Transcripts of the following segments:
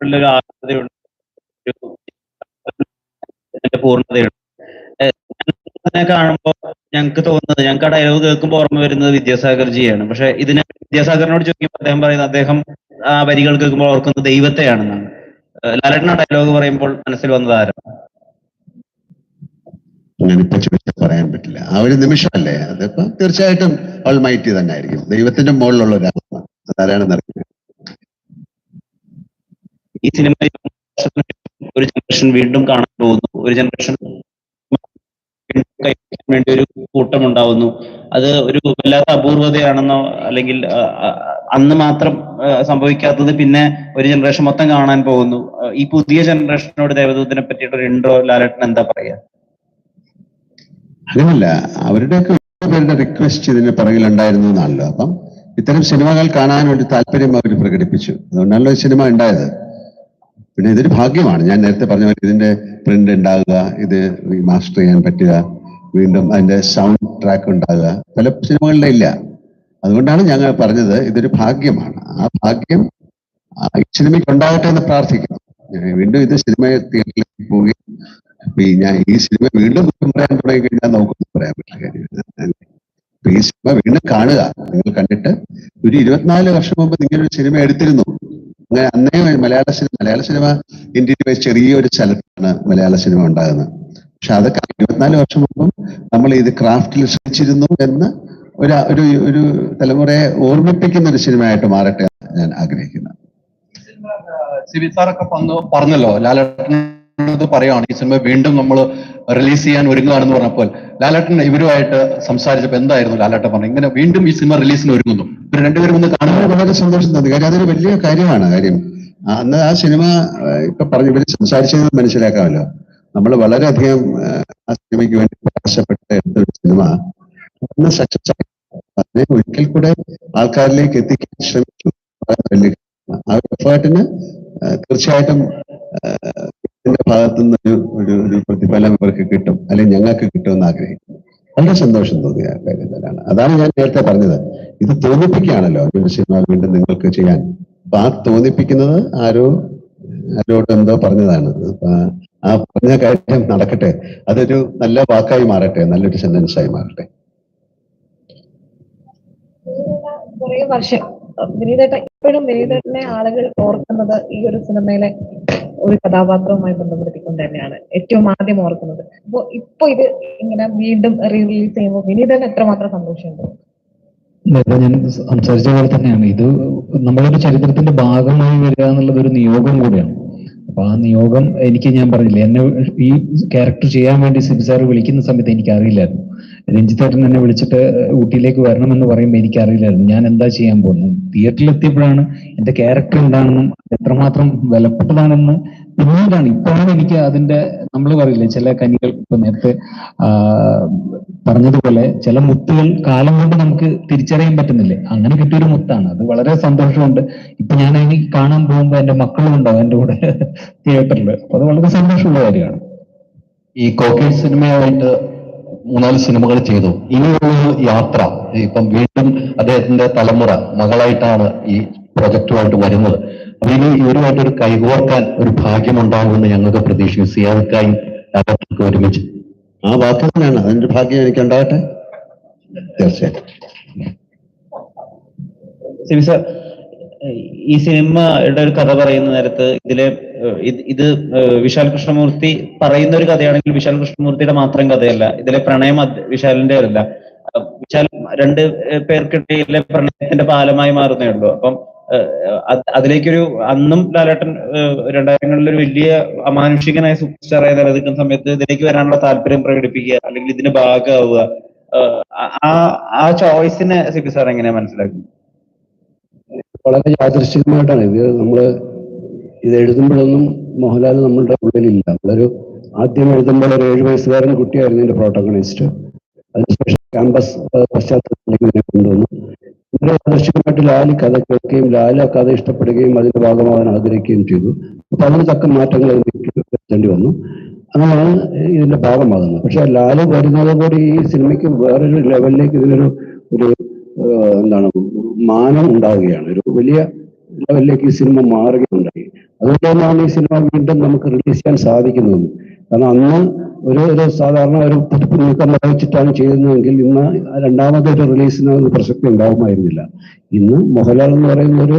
ഒരു ആർദ്രതയുണ്ട് പൂർണതയുണ്ട്. കാണുമ്പോൾ ഞങ്ങൾക്ക് തോന്നുന്നത് ഞങ്ങൾക്ക് ആ ഡയലോഗ് കേൾക്കുമ്പോൾ ഓർമ്മ വരുന്നത് വിദ്യാസാഗർജിയാണ്. പക്ഷെ ഇതിനെ വിദ്യാസാഗറിനോട് ചോദിക്കുമ്പോൾ അദ്ദേഹം പറയുന്നത് അദ്ദേഹം ആ വരികൾ കേൾക്കുമ്പോൾ ഓർക്കുന്നത് ദൈവത്തെയാണെന്നാണ്. ആ ഡയലോഗ് പറയുമ്പോൾ മനസ്സിൽ വന്നത് ആരാണ് പറയാൻ പറ്റില്ല. ആ ഒരു നിമിഷമല്ലേ? അതിപ്പോ തീർച്ചയായിട്ടും മൈറ്റി തന്നെ ആയിരിക്കും ദൈവത്തിന്റെ മുകളിലുള്ള ഒരാളാണ്. അതാരാണെന്ന് അറിയില്ല ഈ സിനിമ ഒരു ജനറേഷൻ വീണ്ടും കാണാൻ പോകുന്നു. ഒരു ജനറേഷൻ വേണ്ടി ഒരു കൂട്ടം ഉണ്ടാവുന്നു. അത് ഒരു വല്ലാത്ത അപൂർവതയാണെന്നോ അല്ലെങ്കിൽ അന്ന് മാത്രം സംഭവിക്കാത്തത് പിന്നെ ഒരു ജനറേഷൻ മൊത്തം കാണാൻ പോകുന്നു. ഈ പുതിയ ജനറേഷനോട് ദേവദൂതിനെ പറ്റിയിട്ട് ഒരു ഇൻട്രോ ലാലേട്ടൻ എന്താ പറയാ? അങ്ങനല്ല. അവരുടെയൊക്കെ പേരുടെ റിക്വസ്റ്റ് ഇതിന് പിറകിലുണ്ടായിരുന്നു എന്നാണല്ലോ. അപ്പം ഇത്തരം സിനിമകൾ കാണാൻ വേണ്ടി താല്പര്യം അവർ പ്രകടിപ്പിച്ചു. അതുകൊണ്ടാണല്ലോ ഈ സിനിമ ഉണ്ടായത്? പിന്നെ ഇതൊരു ഭാഗ്യമാണ്. ഞാൻ നേരത്തെ പറഞ്ഞ പോലെ ഇതിന്റെ പ്രിന്റ് ഉണ്ടാകുക ഇത് മാസ്റ്റർ ചെയ്യാൻ പറ്റുക വീണ്ടും അതിന്റെ സൗണ്ട് ട്രാക്ക് ഉണ്ടാകുക പല സിനിമകളിലും ഇല്ല. അതുകൊണ്ടാണ് ഞങ്ങൾ പറഞ്ഞത് ഇതൊരു ഭാഗ്യമാണ്. ആ ഭാഗ്യം ഈ സിനിമയ്ക്ക് ഉണ്ടാകട്ടെ എന്ന് പ്രാർത്ഥിക്കണം വീണ്ടും ഇത് സിനിമ തിയേറ്ററിലേക്ക് അപ്പൊ ഞാൻ ഈ സിനിമ വീണ്ടും പറയാൻ തുടങ്ങി കഴിഞ്ഞാൽ നമുക്കൊന്നും പറയാൻ പറ്റില്ല ഈ സിനിമ വീണ്ടും കാണുക. നിങ്ങൾ കണ്ടിട്ട് ഒരു ഇരുപത്തിനാല് വർഷം മുമ്പ് നിങ്ങൾ ഒരു സിനിമ എടുത്തിരുന്നു. അങ്ങനെ അന്നേ മലയാള സിനിമ മലയാള സിനിമ ഇന്ത്യയിൽ ചെറിയൊരു സ്ഥലത്താണ് മലയാള സിനിമ ഉണ്ടാകുന്നത്. പക്ഷെ അതൊക്കെ ഇരുപത്തിനാല് വർഷം മുമ്പും നമ്മൾ ഇത് ക്രാഫ്റ്റിൽ ശ്രമിച്ചിരുന്നു എന്ന് ഒരു ഒരു ഒരു തലമുറയെ ഓർമ്മിപ്പിക്കുന്ന ഒരു സിനിമയായിട്ട് മാറട്ടെ ഞാൻ ആഗ്രഹിക്കുന്നു. സിബി സാറൊക്കെ പറഞ്ഞല്ലോ പറഞ്ഞല്ലോ ലാലേട്ടനോട് പറയുകയാണ് ഈ സിനിമ വീണ്ടും നമ്മൾ റിലീസ് ചെയ്യാൻ ഒരുങ്ങുകയാണെന്ന് പറഞ്ഞപ്പോൾ ലാലേട്ടൻ ഇവരുമായിട്ട് സംസാരിച്ചപ്പോൾ എന്തായിരുന്നു ലാലേട്ടൻ പറഞ്ഞത്? ഇങ്ങനെ വീണ്ടും ഈ സിനിമ റിലീസിന് ഒരുങ്ങുന്നു. ഇവർ രണ്ടുപേരും ഒന്ന് കാണാൻ വളരെ സന്തോഷം തന്നെ. കാര്യം അതൊരു വലിയ കാര്യമാണ് കാര്യം. അന്ന് ആ സിനിമ ഇപ്പൊ പറഞ്ഞു ഇവർ സംസാരിച്ചത് മനസ്സിലാക്കാമല്ലോ. നമ്മൾ വളരെയധികം ആ, സിനിമയ്ക്ക് വേണ്ടി പ്രയാസപ്പെട്ട എടുത്തൊരു സിനിമ. സക്സസ് ആയി. അതിനെ ഒരിക്കൽ കൂടെ ആൾക്കാരിലേക്ക് എത്തിക്കാൻ ശ്രമിച്ചു. ആ എഫേർട്ടിന് തീർച്ചയായിട്ടും ആ, നിന്ന് ഒരു ഒരു പ്രതിഫലം ഇവർക്ക് കിട്ടും. അല്ലെങ്കിൽ ഞങ്ങൾക്ക് കിട്ടുമെന്ന് ആഗ്രഹിക്കുന്നു. വളരെ സന്തോഷം തോന്നിയ കാര്യം തന്നെയാണ് അതാണ് ഞാൻ നേരത്തെ പറഞ്ഞത്. ഇത് തോന്നിപ്പിക്കുകയാണല്ലോ. ഒരു സിനിമ വീണ്ടും നിങ്ങൾക്ക് ചെയ്യാൻ. അപ്പൊ ആ തോന്നിപ്പിക്കുന്നത് ആരോ ആരോട് എന്തോ പറഞ്ഞതാണ്. ആ- പറഞ്ഞ കാര്യം നടക്കട്ടെ. അതൊരു നല്ല വാക്കായി മാറട്ടെ. നല്ലൊരു സെന്റൻസ് ആയി മാറട്ടെ. വർഷം വിനീതേട്ട ഇപ്പോഴും വിനീതേട്ടനെ ആളുകൾ ഓർക്കുന്നത് ഈ ഒരു സിനിമയിലെ ഒരു കഥാപാത്രവുമായി ബന്ധപ്പെടുത്തിക്കൊണ്ട് തന്നെയാണ് ഏറ്റവും ആദ്യം ഓർക്കുന്നത്. അപ്പൊ ഇപ്പൊ ഇത് ഇങ്ങനെ വീണ്ടും റിലീസ് ചെയ്യുമ്പോൾ വിനീതന് എത്രമാത്രം നേരത്തെ ഞാൻ സംസാരിച്ച പോലെ തന്നെയാണ്. ഇത് നമ്മളൊരു ചരിത്രത്തിന്റെ ഭാഗമായി വരിക എന്നുള്ളത് ഒരു നിയോഗം കൂടിയാണ്. അപ്പൊ ആ നിയോഗം എനിക്ക് ഞാൻ പറഞ്ഞില്ലേ എന്നെ ഈ ക്യാരക്ടർ ചെയ്യാൻ വേണ്ടി സിബി സാർ വിളിക്കുന്ന സമയത്ത് എനിക്ക് അറിയില്ലായിരുന്നു രഞ്ജിത്തേട്ടൻ എന്നെ വിളിച്ചിട്ട് ഊട്ടിയിലേക്ക് വരണമെന്ന് പറയുമ്പോൾ എനിക്ക് അറിയില്ലായിരുന്നു ഞാൻ എന്താ ചെയ്യാൻ പോകുന്നത്? തിയേറ്ററിൽ എത്തിയപ്പോഴാണ് എന്റെ ക്യാരക്ടർ എന്താണെന്നും എത്രമാത്രം വിലപ്പെട്ടതാണെന്ന് പിന്നീടാണ്. ഇപ്പോഴാണ് എനിക്ക് അതിന്റെ നമ്മൾ പറയില്ലേ ചില കനികൾ ഇപ്പൊ നേരത്തെ പറഞ്ഞതുപോലെ ചില മുത്തുകൾ കാലം കൊണ്ട് നമുക്ക് തിരിച്ചറിയാൻ പറ്റുന്നില്ലേ? അങ്ങനെ കിട്ടിയൊരു മുത്താണ്. അത് വളരെ സന്തോഷമുണ്ട്. ഇപ്പൊ ഞാൻ അതിന് കാണാൻ പോകുമ്പോൾ എന്റെ മക്കളും ഉണ്ടാവും എന്റെ കൂടെ തിയേറ്ററിൽ അപ്പൊ അത് വളരെ സന്തോഷമുള്ള കാര്യമാണ്. ഈ കോക്കേ സിനിമയായിട്ട് മൂന്നാൽ സിനിമകൾ ചെയ്തു. ഇനിയുള്ള യാത്ര ഇപ്പം വീണ്ടും അദ്ദേഹത്തിന്റെ തലമുറ മകളായിട്ടാണ് ഈ പ്രൊജക്റ്റുമായിട്ട് വരുന്നത്. അപ്പൊ ഇനി ഇവരുമായിട്ട് ഒരു കൈകോർക്കാൻ ഒരു ഭാഗ്യമുണ്ടാകുമെന്ന് ഞങ്ങൾക്ക് പ്രതീക്ഷിക്കും സിയാദക്കായും ഡയറക്ടർക്ക് ഒരുമിച്ച്. ആ വാക്ക് തന്നെയാണ്. അതിന്റെ ഭാഗ്യം എനിക്ക് ഉണ്ടാകട്ടെ? തീർച്ചയായിട്ടും. ഈ സിനിമയുടെ ഒരു കഥ പറയുന്ന നേരത്ത് ഇതിലെ ഇത് വിശാൽ കൃഷ്ണമൂർത്തി പറയുന്ന ഒരു കഥയാണെങ്കിൽ വിശാൽ കൃഷ്ണമൂർത്തിയുടെ മാത്രം കഥയല്ല. ഇതിലെ പ്രണയം വിശാലിന്റെ അല്ല. വിശാൽ രണ്ട് പേർക്കിടയിലെ പ്രണയത്തിന്റെ പാലമായി മാറുന്നേ ഉള്ളൂ. അപ്പം അതിലേക്കൊരു അന്നും ലാലേട്ടൻ രണ്ടായിരങ്ങളിൽ ഒരു വലിയ അമാനുഷികനായ സൂപ്പർ സ്റ്റാറായി നിലനിൽക്കുന്ന സമയത്ത് ഇതിലേക്ക് വരാനുള്ള താല്പര്യം പ്രകടിപ്പിക്കുക അല്ലെങ്കിൽ ഇതിന് ഭാഗമാവുക ആ ആ ചോയ്സിനെ സിബി സാർ എങ്ങനെയാ മനസ്സിലാക്കുന്നത്? വളരെ യാദൃശ്ചികമായിട്ടാണ് ഇത് നമ്മൾ ഇത് എഴുതുമ്പോഴൊന്നും മോഹൻലാൽ നമ്മളുടെ ഉള്ളിലില്ല നമ്മളൊരു ആദ്യം എഴുതുമ്പോൾ ഒരു ഏഴ് വയസ്സുകാരൻ കുട്ടിയായിരുന്നു എന്റെ പ്രോട്ടോഗണിസ്റ്റ് അതിനുശേഷം ക്യാമ്പസ് പശ്ചാത്തലത്തിലേക്ക് ഇതിനെ കൊണ്ടുവന്നു. ഇവരെ ആദർശമായിട്ട് ലാലി കഥ കേൾക്കുകയും ലാൽ ആ കഥ ഇഷ്ടപ്പെടുകയും അതിന്റെ ഭാഗമാകാൻ ആഗ്രഹിക്കുകയും ചെയ്തു. അപ്പൊ അതിന് തക്ക മാറ്റങ്ങൾ വരുത്തേണ്ടി വന്നു. അങ്ങനെയാണ് ഇതിന്റെ ഭാഗമാകുന്നത്. പക്ഷെ ലാൽ വരുന്നതോടുകൂടി ഈ സിനിമയ്ക്ക് വേറൊരു ലെവലിലേക്ക് ഇതിനൊരു ഒരു എന്താണ് മാനം ഉണ്ടാവുകയാണ്. ഒരു വലിയ ലെവലിലേക്ക് ഈ സിനിമ മാറുകയുണ്ടായി. അതുകൊണ്ട് തന്നെയാണ് ഈ സിനിമ വീണ്ടും നമുക്ക് റിലീസ് ചെയ്യാൻ സാധിക്കുന്നത്. കാരണം അന്ന് ഒരു ഒരു സാധാരണ ഒരു പുതുപ്പ് നീക്കം വെച്ചിട്ടാണ് ചെയ്യുന്നതെങ്കിൽ ഇന്ന് രണ്ടാമതൊരു റിലീസിന് പ്രസക്തി ഉണ്ടാകുമായിരുന്നില്ല. ഇന്ന് മോഹൻലാൽ എന്ന് പറയുന്ന ഒരു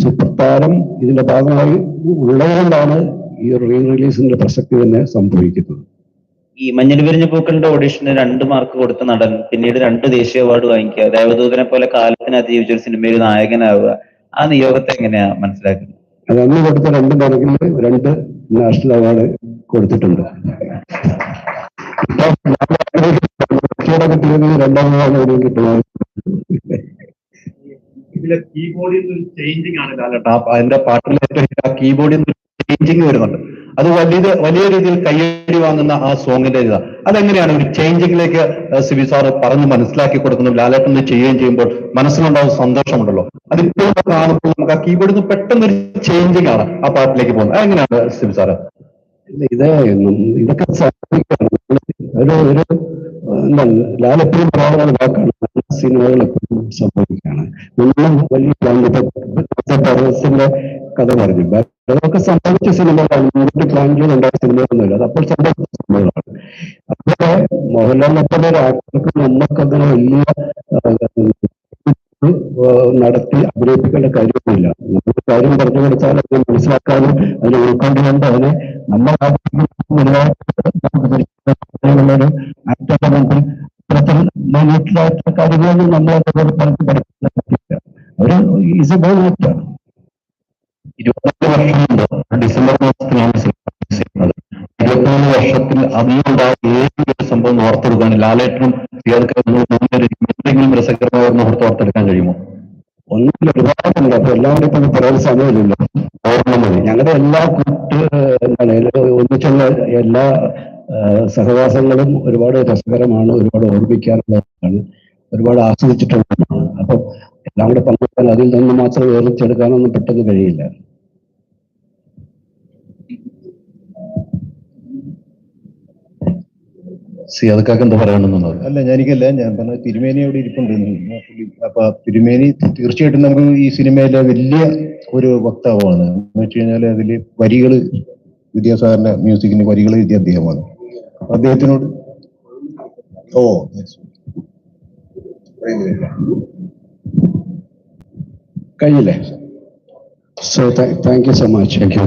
സൂപ്പർ താരം ഇതിന്റെ ഭാഗമായി ഉള്ളതുകൊണ്ടാണ് ഈ റീ റിലീസിന്റെ പ്രസക്തി തന്നെ സംഭവിക്കുന്നത്. ഈ മഞ്ഞൾ വിരിഞ്ഞ പൂക്കളുടെ ഓഡിഷന് രണ്ട് മാർക്ക് കൊടുത്ത നടൻ പിന്നീട് രണ്ട് ദേശീയ അവാർഡ് വാങ്ങിക്കുക. ദേവദൂതനെ പോലെ കാലത്തിന് അതിജീവിച്ച ഒരു സിനിമയിൽ നായകനാവുക. ആ നിയോഗത്തെ എങ്ങനെയാ മനസ്സിലാക്കുന്നത്? അത് അന്ന് കൊടുത്ത രണ്ട് മാർക്കിൽ രണ്ട് നാഷണൽ അവാർഡ് കൊടുത്തിട്ടുണ്ട്. ഇപ്പൊ കിട്ടിയത് രണ്ടാം അവാർഡ് കിട്ടുന്നത് ഇതിലെ കീബോർഡിൽ നിന്ന് ചേഞ്ചിങ് ആണ് കാലഘട്ടം അതിന്റെ പാട്ടിലെ കീബോർഡിൽ നിന്ന് ചേഞ്ചിങ് വരുന്നുണ്ട്. അത് വലിയ വലിയ രീതിയിൽ കയ്യടി വാങ്ങുന്ന ആ സോങ്ങിന്റെ ഇത്. അതെങ്ങനെയാണ് ഒരു ചേഞ്ചിങ്ങിലേക്ക് സിബി സാർ പറഞ്ഞ് മനസ്സിലാക്കി കൊടുക്കുന്നു ലാലേട്ടൻ ചെയ്യുകയും ചെയ്യുമ്പോൾ മനസ്സിലുണ്ടാവുന്ന സന്തോഷമുണ്ടല്ലോ? അതിപ്പോഴും കാണുമ്പോൾ നമുക്ക് ആ കീബോർഡിൽ നിന്ന് പെട്ടെന്ന് ഒരു ചേഞ്ചിങ് ആണ് ആ പാട്ടിലേക്ക് പോകുന്നത്. അതെങ്ങനെയാണ് സിബി സാറ്? ഇത് ഇതൊക്കെ ഒരു ഒരു വാക്കാണ് സിനിമകൾ എപ്പോഴും സംഭവിക്കുകയാണ് നമ്മളും വലിയ പർവതത്തിന്റെ കഥ പറഞ്ഞു. അതൊക്കെ സംഭവിച്ച സിനിമകളാണ്. മുൻകൂട്ടി പ്ലാൻ ചെയ്തുണ്ടായ സിനിമകളൊന്നുമില്ല. അത് അപ്പോൾ സംഭവിച്ച സിനിമകളാണ്. അതുപോലെ മോഹൻലാലിനെ പോലെ ഒരു ആക്ടർക്ക് നമുക്കങ്ങനെ വലിയ നടത്തി അഭിനയിപ്പിക്കേണ്ട കാര്യമൊന്നുമില്ല നമുക്ക് കാര്യം പറഞ്ഞു കൊടുത്താൽ അതിനെ മനസ്സിലാക്കാനും അതിനെ ഉൾക്കൊണ്ടുകൊണ്ട് അതിനെ നമ്മൾ ആഗ്രഹിക്കുന്നൊരു ആക്ടറുടെ മുമ്പിൽ ഇത്തരത്തിൽ മൈന്യൂട്ടിലായിട്ടുള്ള കാര്യങ്ങളൊന്നും നമ്മൾ അവരോട് പറഞ്ഞ് പഠിക്കാൻ പറ്റില്ല. ഒരു ഈസ് എ ബോൾ ആക്ടർ ഇരുപത്തിനാല് വർഷം മുമ്പ് ഡിസംബർ മാസത്തിലാണ് ചെയ്യുന്നത് ഇരുപത്തിനാല് വർഷത്തിൽ അന്നുണ്ടായ ഏതൊരു സംഭവം ഓർത്തെടുക്കാൻ ലാലേട്ടനും തീർക്കാനും എന്തെങ്കിലും രസകരമായ മുഹൂർത്തം ഓർത്തെടുക്കാൻ കഴിയുമോ? ഒന്നുമില്ല. ഒരുപാടുണ്ട്. അപ്പൊ എല്ലാവരും തന്നെ പറയാൻ സമയമില്ലല്ലോ ഓർമ്മ മതി ഞങ്ങളുടെ എല്ലാ കൂട്ട് എന്താണ് ഒന്നിച്ചുള്ള എല്ലാ സഹവാസങ്ങളും ഒരുപാട് രസകരമാണ് ഒരുപാട് ഓർമ്മിക്കാനുള്ളതാണ് ഒരുപാട് ആസ്വദിച്ചിട്ടുള്ളതാണ്. അപ്പം എല്ലാം കൂടെ പങ്കെടുക്കാൻ അതിൽ നിന്ന് മാത്രം വേർതിച്ചെടുക്കാനൊന്നും പെട്ടെന്ന് കഴിയില്ല. സി അതൊക്കെ എന്താ പറയണമെന്നുള്ളത് അല്ല ഞാനിക്കല്ല ഞാൻ പറഞ്ഞ തിരുമേനി അവിടെ ഇരിപ്പുണ്ട്. അപ്പൊ തിരുമേനി തീർച്ചയായിട്ടും നമുക്ക് ഈ സിനിമയിലെ വലിയ ഒരു വക്താവാണ്. എന്ന് വെച്ച് കഴിഞ്ഞാൽ അതിൽ വരികൾ വിദ്യാസാഗറിന്റെ മ്യൂസിക്കിന്റെ വരികൾ എഴുതിയ അദ്ദേഹമാണ്. അദ്ദേഹത്തിനോട് ഓ കഴിയില്ലേ so thank you so much thank you